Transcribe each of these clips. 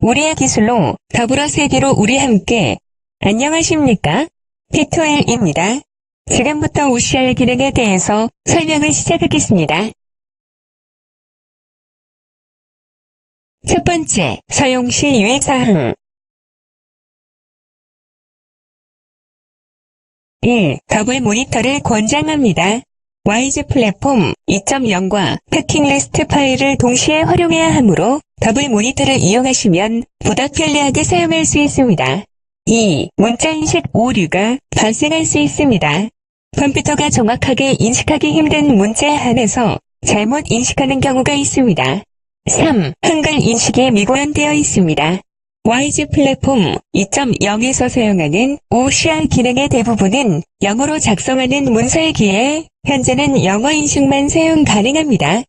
우리의 기술로 더불어 세계로 우리 함께. 안녕하십니까? P2L입니다. 지금부터 OCR 기능에 대해서 설명을 시작하겠습니다. 첫 번째, 사용 시 유의사항. 1. 더블 모니터를 권장합니다. 와이즈 플랫폼 2.0과 패킹 리스트 파일을 동시에 활용해야 하므로 더블 모니터를 이용하시면 보다 편리하게 사용할 수 있습니다. 2. 문자 인식 오류가 발생할 수 있습니다. 컴퓨터가 정확하게 인식하기 힘든 문자에 한해서 잘못 인식하는 경우가 있습니다. 3. 한글 인식이 미고연되어 있습니다. 와이즈 플랫폼 2.0에서 사용하는 OCR 기능의 대부분은 영어로 작성하는 문서이기에 현재는 영어 인식만 사용 가능합니다.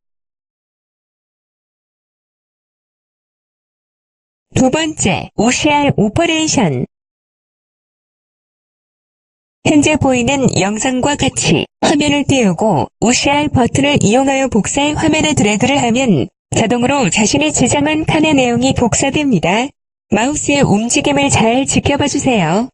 두 번째, OCR 오퍼레이션. 현재 보이는 영상과 같이 화면을 띄우고 OCR 버튼을 이용하여 복사해 화면에 드래그를 하면 자동으로 자신이 지정한 칸의 내용이 복사됩니다. 마우스의 움직임을 잘 지켜봐 주세요.